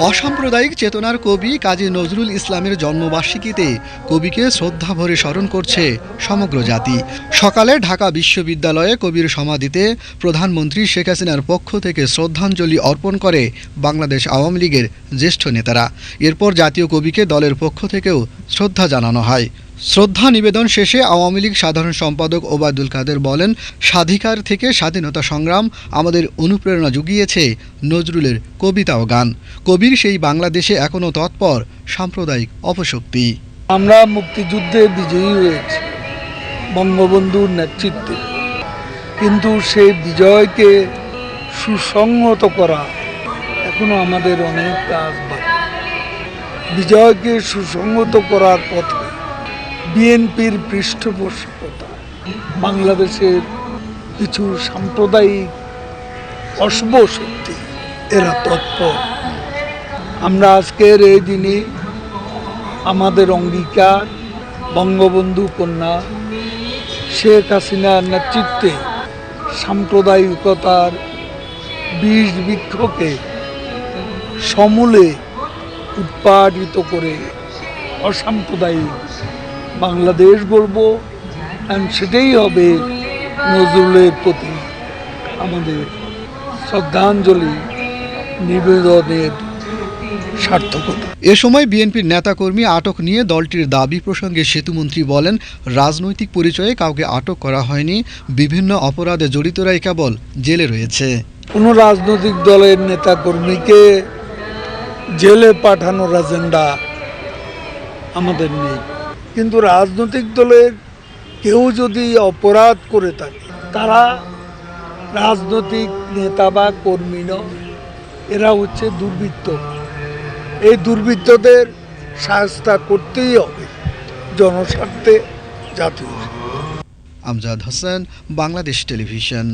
অসাম্প্রদায়িক চেতনার কবি কাজী নজরুল ইসলামের জন্মবার্ষিকীতে কবিকে শ্রদ্ধা ভরে স্মরণ করছে সমগ্র জাতি। সকালে ঢাকা বিশ্ববিদ্যালয়ে কবির সমাধিতে প্রধানমন্ত্রী শেখ হাসিনার পক্ষ থেকে শ্রদ্ধাঞ্জলি অর্পণ করে বাংলাদেশ আওয়ামী লীগের জ্যেষ্ঠ নেতারা। এরপর জাতীয় কবিকে দলের পক্ষ থেকেও শ্রদ্ধা জানানো হয়। শ্রদ্ধা নিবেদন শেষে আওয়ামী লীগ সাধারণ সম্পাদক ওবায়দুল কাদের বলেন, স্বাধিকার থেকে স্বাধীনতা সংগ্রাম আমাদের অনুপ্রেরণা জুগিয়েছে নজরুলের কবিতা ও গান। কবির সেই বাংলাদেশে এখনও তৎপর, সাম্প্রদায়িক অপশক্তি। আমরা মুক্তিযুদ্ধে বিজয়ী হয়েছি বঙ্গবন্ধুর নেতৃত্বে। কিন্তু সেই বিজয়কে সুসংহত করা এখনও আমাদের অনেক কাজ বিজয়কে সুসংহত করার পথে বিএনপির পৃষ্ঠপোষকতা। বাংলাদেশের কিছু সাম্প্রদায়িক অশুভ শক্তি এরা তৎপর। আমরা আজকের এই দিনে আমাদের অঙ্গীকার বঙ্গবন্ধু কন্যা শেখ হাসিনার নেতৃত্বে সাম্প্রদায়িকতার বীজ বৃক্ষকে সমূলে উৎপাদিত করে অসাম্প্রদায়িক বাংলাদেশ গড়ব অ্যান্ড সেটাই হবে নজরুলের প্রতি আমাদের শ্রদ্ধাঞ্জলি নিবেদনের সার্থকতা। এ সময় বিএনপির নেতাকর্মী আটক নিয়ে দলটির দাবি প্রসঙ্গে সেতুমন্ত্রী বলেন রাজনৈতিক পরিচয়ে কাউকে আটক করা হয়নি বিভিন্ন অপরাধে জড়িতরাই কেবল জেলে রয়েছে। কোনো রাজনৈতিক দলের নেতাকর্মীকে জেলে পাঠানোর এজেন্ডা আমাদের নেই। কিন্তু রাজনৈতিক দলের কেউ যদি অপরাধ করে থাকে, তারা রাজনৈতিক নেতা বা কর্মী নয়, এরা হচ্ছে দুর্বৃত্ত। এই দুর্বৃত্তদের সাহস্তা করতেই হবে জনস্বার্থে জাতীয়। আমজাদ হোসেন, বাংলাদেশ টেলিভিশন।